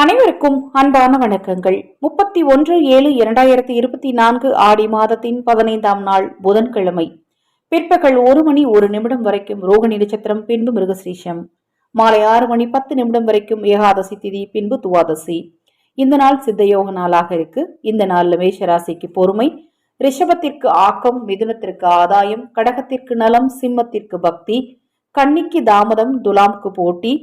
அனைவருக்கும் அன்பான வணக்கங்கள். முப்பத்தி ஒன்று ஏழு இரண்டாயிரத்தி இருபத்தி நான்கு ஆடி மாதத்தின் பதினைந்தாம் நாள் புதன்கிழமை. பிற்பகல் ஒரு மணி ஒரு நிமிடம் வரைக்கும் ரோகிணி நட்சத்திரம் பின்பு மிருகசீஷம். மாலை ஆறு மணி பத்து நிமிடம் வரைக்கும் ஏகாதசி திதி பின்பு துவாதசி. இந்த நாள் சித்தயோக நாளாக இருக்கு. இந்த நாளில் மேஷராசிக்கு பொறுமை. ரிஷபத்திற்கு ஆக்கம் மிதுனத்திற்கு ஆதாயம் கடகத்திற்கு நலம் சிம்மத்திற்கு பக்தி கன்னிக்கு தாமதம் துலாம்க்கு போட்டி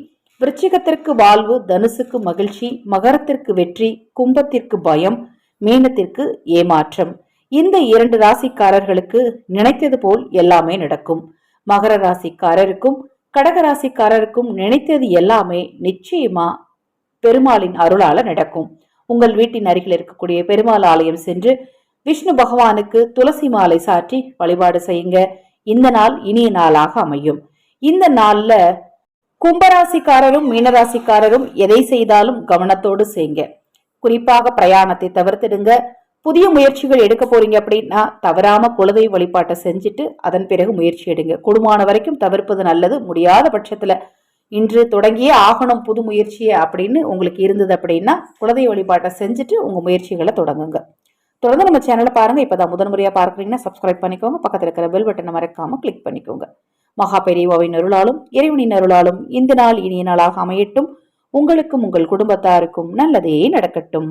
விருச்சிகத்திற்கு வாழ்வு தனுசுக்கு மகிழ்ச்சி மகரத்திற்கு வெற்றி கும்பத்திற்கு பயம் மீனத்திற்கு ஏமாற்றம். இந்த இரண்டு ராசிக்காரர்களுக்கு நினைத்தது போல் எல்லாமே நடக்கும். மகர ராசிக்காரருக்கும் கடக ராசிக்காரருக்கும் நினைத்தது எல்லாமே நிச்சயமா பெருமாளின் அருளால நடக்கும். உங்கள் வீட்டின் அருகில் இருக்கக்கூடிய பெருமாள் ஆலயம் சென்று விஷ்ணு பகவானுக்கு துளசி மாலை சாற்றி வழிபாடு செய்யுங்க. இந்த நாள் இனிய நாளாக அமையும். இந்த நாள்ல கும்பராசிக்காரரும் மீனராசிக்காரரும் எதை செய்தாலும் கவனத்தோடு செய்யுங்க குறிப்பாக பிரயாணத்தை தவிர்த்திடுங்க. புதிய முயற்சிகள் எடுக்க போறீங்க அப்படின்னா தவறாம குலதெய்வ வழிபாட்டை செஞ்சுட்டு அதன் பிறகு முயற்சி எடுங்க. குடுமான வரைக்கும் தவிர்ப்பது நல்லது. முடியாத பட்சத்துல இன்று தொடங்கியே ஆகணும் புது முயற்சியை அப்படின்னு உங்களுக்கு இருந்தது அப்படின்னா குலதெய்வ வழிபாட்டை செஞ்சுட்டு உங்க முயற்சிகளை தொடங்குங்க. தொடர்ந்து நம்ம சேனலை பாருங்க. இப்பதான் முதன் முறையா பார்க்குறீங்கன்னா சப்ஸ்கிரைப் பண்ணிக்கோங்க. பக்கத்தில் இருக்கிற பெல் பட்டனை மறக்காம கிளிக் பண்ணிக்கோங்க. மகா பெரியவாவின் அருளாலும் இறைவனின் அருளாலும் இந்த நாள் இனிய நாளாக அமையட்டும். உங்களுக்கும் உங்கள் குடும்பத்தாருக்கும் நல்லதே நடக்கட்டும்.